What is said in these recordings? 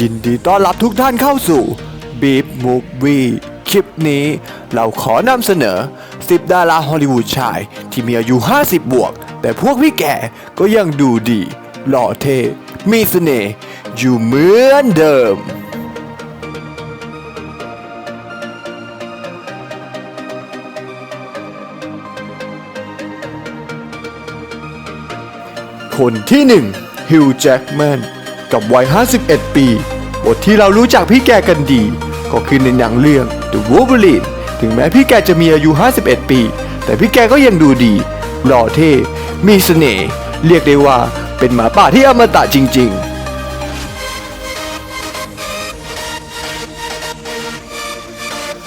ยินดีต้อนรับทุกท่านเข้าสู่ Beep Movie คลิปนี้เราขอนำเสนอ 10 ดาราฮอลลีวูดชาย ที่มีอายุ 50 บวก แต่พวกพี่แก่ก็ยังดูดี หล่อเท่มีเสน่ห์อยู่เหมือนเดิม คนที่หนึ่งฮิวแจ็กแมน กับวัย 51 ปีบทที่เรารู้จักพี่แกกันดี ก็คือในหนังเรื่อง The Wolverine ถึงแม้พี่แกจะมีอายุ 51 ปี แต่พี่แกก็ยังดูดี หล่อเท่ มีเสน่ห์เรียกได้ว่าเป็นหมาป่าที่อมตะจริง ๆ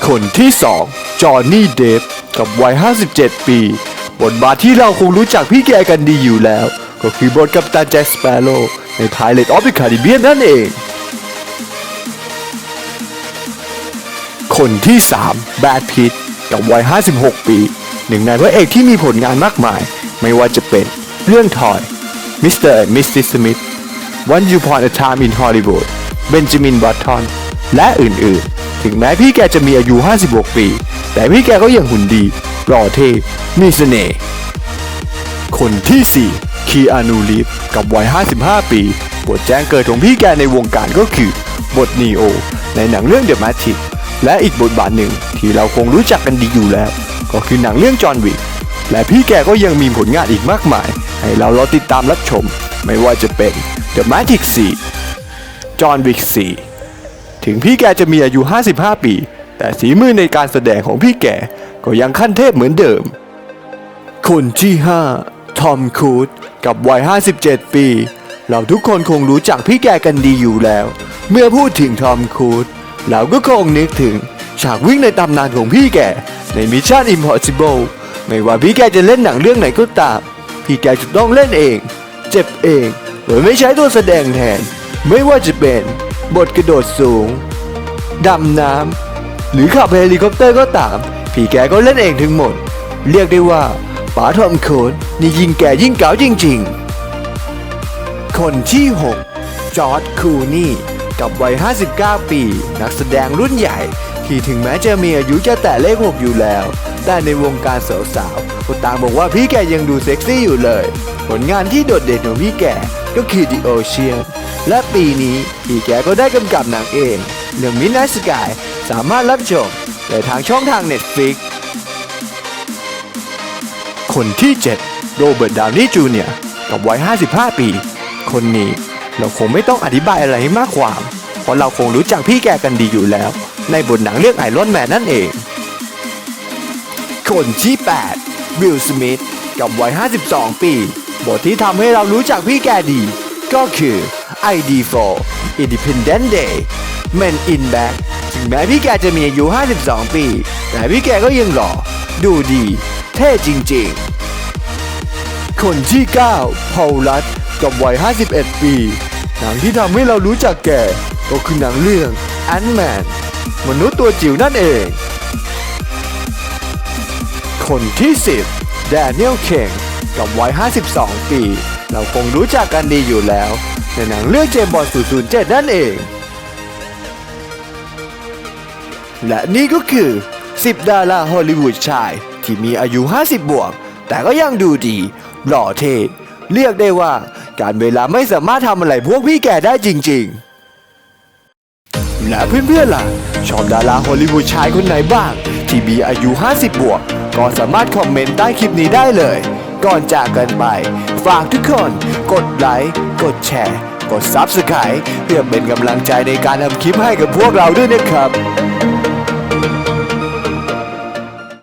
คนที่สองจอห์นนี่ เดฟ กับวัย 57 ปี บทบาทที่เราคงรู้จักพี่แกกันดีอยู่แล้ว ก็คือบทกัปตันแจ็คสเปโร่ใน Pirate of the Caribbean นั่นเอง คนที่ 3 แบดพิตกับวัย 56 ปี หนึ่งในพระเอกที่มีผลงานมากมาย ไม่ว่าจะเป็นเรื่องทอยมิสเตอร์มิสซิสมิธ One You Upon a Time in Hollywood เบนจามินบัตทอนและอื่นๆ ถึงแม้พี่แกจะมีอายุ 56 ปี แต่พี่แกก็ยังหุ่นดีหล่อเท่มีเสน่ห์คนที่ 4 คีอานูรีฟกับวัย 55 ปี บทแจ้งเกิดของพี่แกในวงการก็คือบทนีโอในหนังเรื่อง The Matrix และอีกบทบาทหนึ่งที่เราคงรู้จักกันดีอยู่แล้ว ก็คือหนังเรื่องจอห์นวิกและพี่แกก็ยังมีผลงานอีกมากมาย ให้เรารอติดตามรับชม ไม่ว่าจะเป็น The Matrix 4จอห์นวิก4ถึงพี่แกจะมีอายุ 55 ปี แต่สีมือในการแสดงของพี่แกก็ยังขั้นเทพเหมือนเดิม คนที่ 5 ทอมครูซกับวัย 57 ปี เราทุกคนคงรู้จักพี่แกกันดีอยู่แล้ว เมื่อพูดถึงทอมครูซเราก็คงนึกถึงฉากวิ่งในตำนานของพี่แกใน Mission Impossible ไม่ว่าพี่แกจะเล่นหนังเรื่องไหนก็ตาม พี่แกจะต้องเล่นเอง เจ็บเองโดยไม่ใช้ตัวแสดงแทน ไม่ว่าจะเป็นบทกระโดดสูง ดำน้ำหรือขับเฮลิคอปเตอร์ก็ตาม พี่แกก็เล่นเองทั้งหมด เรียกได้ว่า ป๋าทอมโคดนี่ยิ่งแก่ยิ่งเก๋าจริงๆ คนที่ 6 จอร์ดคูนี่ กับวัย 59 ปี นักแสดงรุ่นใหญ่ ที่ถึงแม้จะมีอายุจะแต่เลข 6 อยู่แล้ว แต่ในวงการสาวๆก็ต่างบอกว่าพี่แกยังดูเซ็กซี่อยู่เลย ผลงานที่โดดเด่นของพี่แกก็คือ The Ocean และปีนี้พี่แกก็ได้กำกับหนังเองเรื่อง Midnight Sky สามารถรับชมได้ทางช่องทาง Netflix คนที่ 7 โรเบิร์ต ดาวนี่จูเนียร์กับวัย 55 ปี คนนี้เราคงไม่ต้องอธิบายอะไรให้มากความ เพราะเราคงรู้จักพี่แกกันดีอยู่แล้ว ในบทหนังเรื่องไอรอนแมนนั่นเอง คนที่ 8 วิลสมิธกับวัย 52 ปี บทที่ทำให้เรารู้จักพี่แกดี ก็คือ ID4 Independent Day Men in Black ถึงแม้พี่แกจะมีอายุ 52 ปี แต่พี่แกก็ยังหล่อ ดูดี เท่จริงๆ คนที่ 9 พอลลัตกับวัย 51 ปี หนังที่ทำให้เรารู้จักแก่ ก็คือหนังเรื่อง Ant-Man มนุษย์ตัวจิ๋วนั่นเอง คนที่ 10 แดเนียลเคงกับวัย 52 ปี เราคงรู้จักกันดีอยู่แล้ว ในหนังเรื่องเจมส์บอล007 นั่นเอง และนี่ก็คือ 10 ดาราฮอลลีวูดชาย ที่มีอายุ 50 บวก แต่ก็ยังดูดี หล่อเท่เรียกได้ว่าการเวลาไม่สามารถทำอะไรพวกพี่แกได้จริงๆ และเพื่อนๆล่ะ ชอบดาราฮอลลีวูดชายคนไหนบ้าง ที่มีอายุ 50 บวก ก็สามารถคอมเมนต์ใต้คลิปนี้ได้เลย ก่อนจากกันไป ฝากทุกคนกดไลค์ กดแชร์ กด Subscribe เพื่อเป็นกำลังใจในการทำคลิปให้กับพวกเราด้วยนะครับ